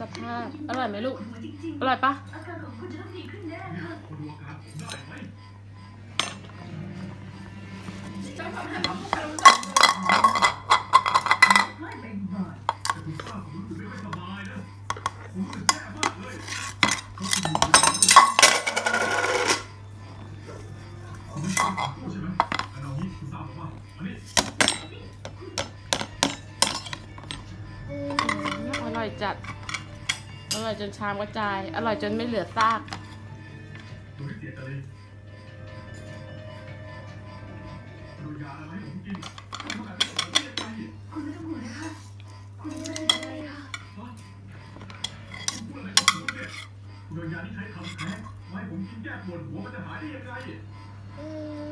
สภาพ อร่อยไหมลูก อร่อยปะจัด อร่อยจนชามกระจาย อร่อยจนไม่เหลือซากโดม